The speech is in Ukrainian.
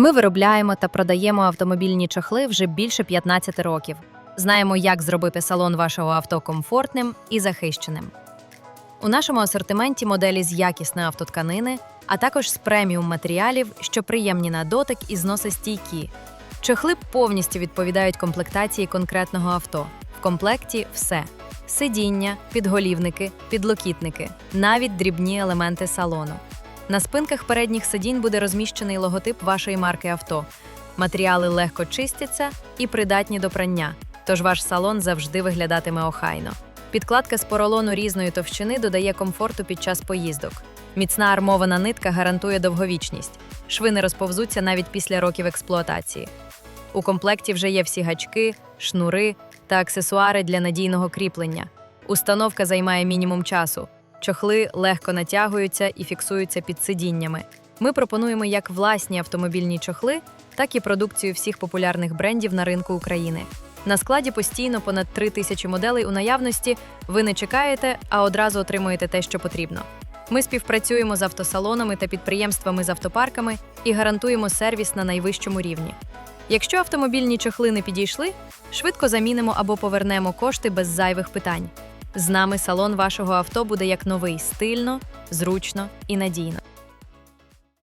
Ми виробляємо та продаємо автомобільні чохли вже більше 15 років. Знаємо, як зробити салон вашого авто комфортним і захищеним. У нашому асортименті моделі з якісної автотканини, а також з преміум матеріалів, що приємні на дотик і зносостійкі. Чохли повністю відповідають комплектації конкретного авто. В комплекті все: сидіння, підголівники, підлокітники, навіть дрібні елементи салону. На спинках передніх сидінь буде розміщений логотип вашої марки авто. Матеріали легко чистяться і придатні до прання, тож ваш салон завжди виглядатиме охайно. Підкладка з поролону різної товщини додає комфорту під час поїздок. Міцна армована нитка гарантує довговічність. Шви не розповзуться навіть після років експлуатації. У комплекті вже є всі гачки, шнури та аксесуари для надійного кріплення. Установка займає мінімум часу. Чохли легко натягуються і фіксуються під сидіннями. Ми пропонуємо як власні автомобільні чохли, так і продукцію всіх популярних брендів на ринку України. На складі постійно понад 3 тисячі моделей у наявності. Ви не чекаєте, а одразу отримуєте те, що потрібно. Ми співпрацюємо з автосалонами та підприємствами з автопарками і гарантуємо сервіс на найвищому рівні. Якщо автомобільні чохли не підійшли, швидко замінимо або повернемо кошти без зайвих питань. З нами салон вашого авто буде як новий стильно, зручно і надійно.